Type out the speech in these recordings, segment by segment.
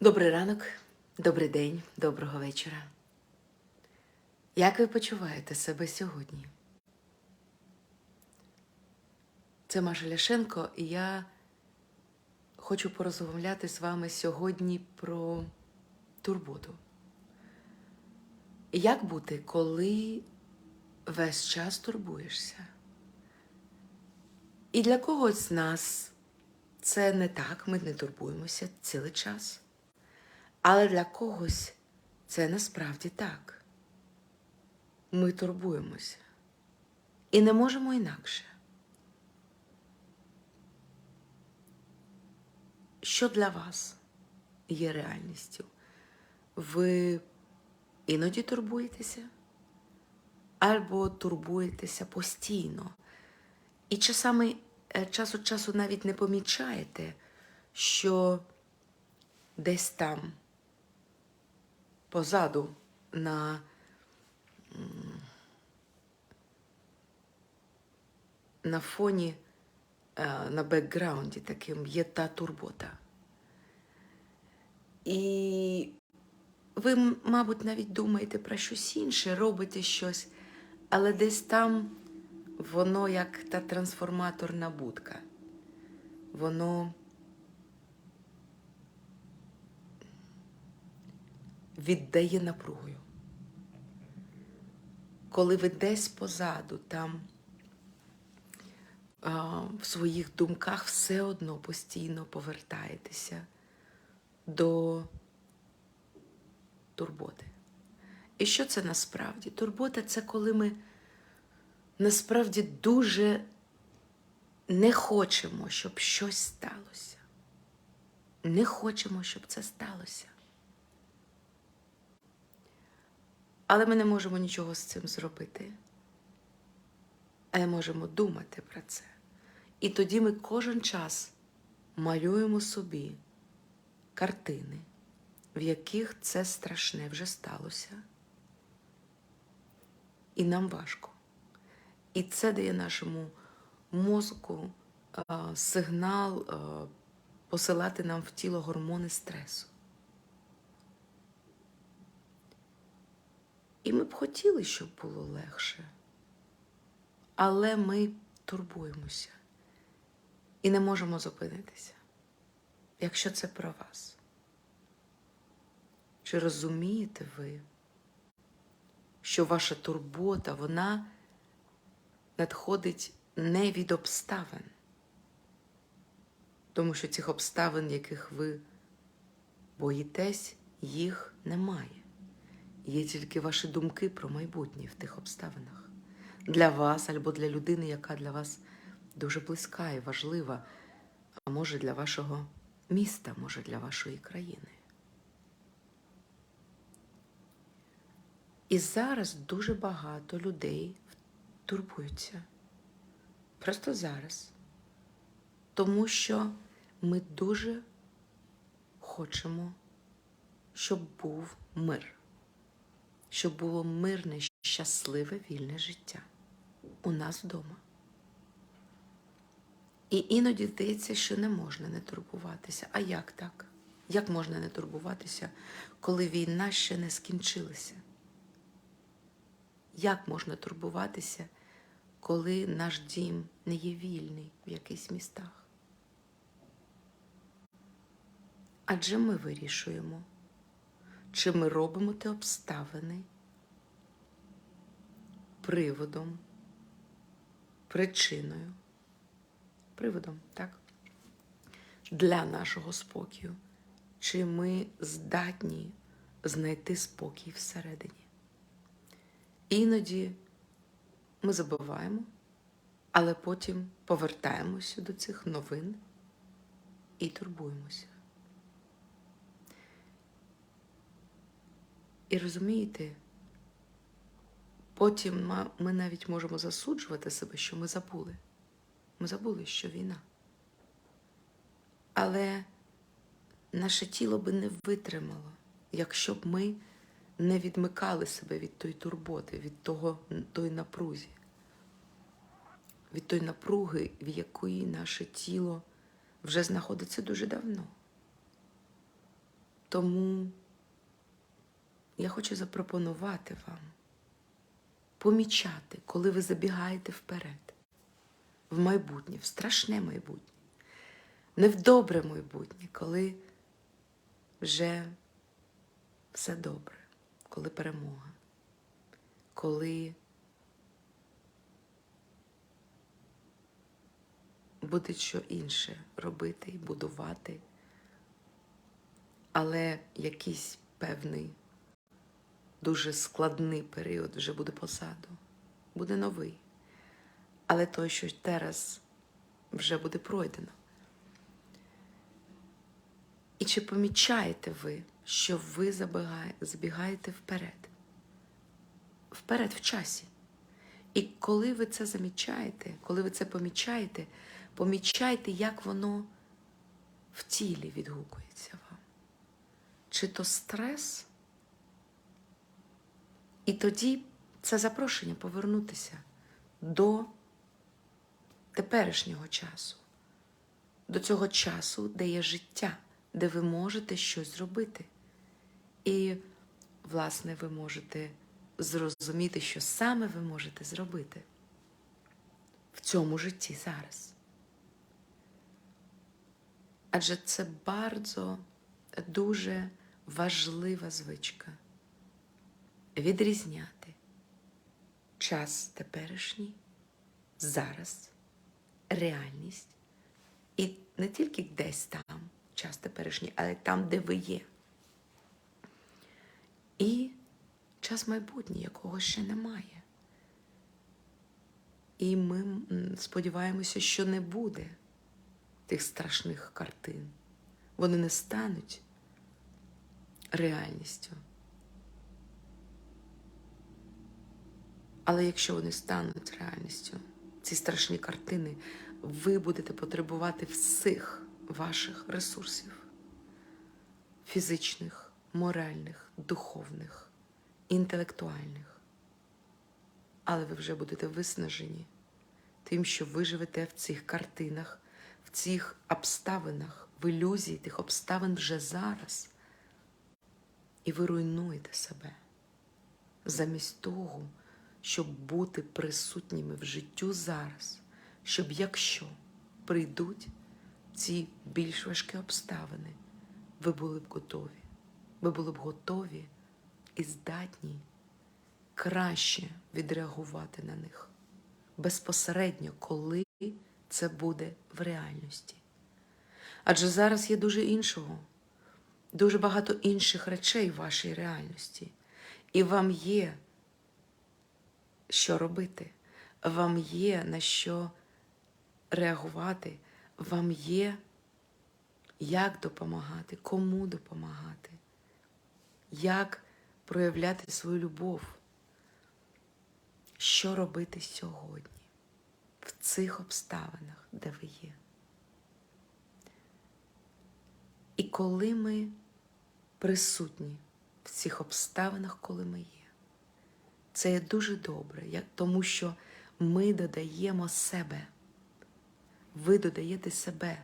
Добрий ранок, добрий день, доброго вечора. Як ви почуваєте себе сьогодні? Це Маша Ляшенко, і я хочу порозмовляти з вами сьогодні про турботу. Як бути, коли весь час турбуєшся? І для когось з нас це не так, ми не турбуємося цілий час. Але для когось це насправді так. Ми турбуємося і не можемо інакше. Що для вас є реальністю? Ви іноді турбуєтеся або турбуєтеся постійно. І часами е, час від часу навіть не помічаєте, що десь там позаду на, на фоні, е, на бекграунді таким є та турбота. І ви, мабуть, навіть думаєте про щось інше, робите щось, але десь там воно як та трансформаторна будка. Воно віддає напругою. Коли ви десь позаду, там а, в своїх думках все одно постійно повертаєтеся до турботи. І що це насправді? Турбота це коли ми насправді дуже не хочемо, щоб щось сталося. Не хочемо, щоб це сталося. Але ми не можемо нічого з цим зробити. Але можемо думати про це. І тоді ми кожен час малюємо собі картини, в яких це страшне вже сталося. І нам важко. І це дає нашому мозку а, сигнал а, посилати нам в тіло гормони стресу. І ми б хотіли, щоб було легше. Але ми турбуємося і не можемо зупинитися, якщо це про вас. Чи розумієте ви, що ваша турбота, вона надходить не від обставин, тому що цих обставин, яких ви боїтесь, їх немає. Є тільки ваші думки про майбутнє в тих обставинах. Для вас або для людини, яка для вас дуже близька і важлива, а може для вашого міста, може для вашої країни. І зараз дуже багато людей турбуються. Просто зараз. Тому що ми дуже хочемо, щоб був мир щоб було мирне, щасливе, вільне життя у нас вдома. І іноді здається, що не можна не турбуватися. А як так? Як можна не турбуватися, коли війна ще не скінчилася? Як можна турбуватися, коли наш дім не є вільний в якихось містах? Адже ми вирішуємо, чи ми робимо ті обставини приводом, причиною, приводом, так? Для нашого спокою, чи ми здатні знайти спокій всередині. Іноді ми забуваємо, але потім повертаємося до цих новин і турбуємося. І розумієте, потім ми навіть можемо засуджувати себе, що ми забули. Ми забули, що війна. Але наше тіло би не витримало, якщо б ми не відмикали себе від тої турботи, від того, тої напрузі, від тої напруги, в якої наше тіло вже знаходиться дуже давно. Тому я хочу запропонувати вам помічати, коли ви забігаєте вперед, в майбутнє, в страшне майбутнє, не в добре майбутнє, коли вже все добре, коли перемога, коли буде що інше робити і будувати, але якийсь певний дуже складний період вже буде позаду, буде новий. Але той, що зараз вже буде пройдено. І чи помічаєте ви, що ви забігає- забігаєте вперед? Вперед в часі. І коли ви це замічаєте, коли ви це помічаєте, помічайте, як воно в тілі відгукується вам. Чи то стрес? І тоді це запрошення повернутися до теперішнього часу, до цього часу, де є життя, де ви можете щось зробити. І, власне, ви можете зрозуміти, що саме ви можете зробити в цьому житті зараз. Адже це bardzo дуже важлива звичка відрізняти час теперішній, зараз, реальність, і не тільки десь там час теперішній, але там, де ви є. І час майбутній, якого ще немає. І ми сподіваємося, що не буде тих страшних картин. Вони не стануть реальністю. Але якщо вони стануть реальністю, ці страшні картини, ви будете потребувати всіх ваших ресурсів фізичних, моральних, духовних, інтелектуальних. Але ви вже будете виснажені тим, що ви живете в цих картинах, в цих обставинах, в ілюзії тих обставин вже зараз. І ви руйнуєте себе замість того, щоб бути присутніми в життю зараз, щоб якщо прийдуть ці більш важкі обставини, ви були б готові. Ви були б готові і здатні краще відреагувати на них безпосередньо, коли це буде в реальності. Адже зараз є дуже іншого, дуже багато інших речей в вашій реальності, і вам є що робити, вам є на що реагувати, вам є як допомагати, кому допомагати, як проявляти свою любов, що робити сьогодні? В цих обставинах, де ви є. І коли ми присутні в цих обставинах, коли ми є, це є дуже добре, тому що ми додаємо себе. Ви додаєте себе,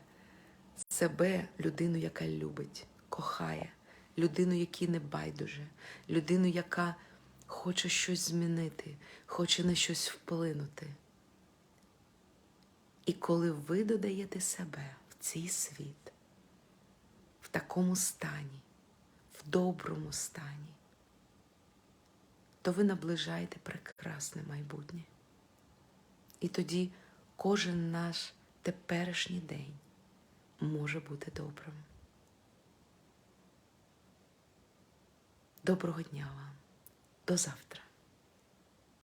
себе, людину, яка любить, кохає, людину, якій не байдуже, людину, яка хоче щось змінити, хоче на щось вплинути. І коли ви додаєте себе в цей світ, в такому стані, в доброму стані, то ви наближаєте прекрасне майбутнє. І тоді кожен наш теперішній день може бути добрим. Доброго дня вам. До завтра.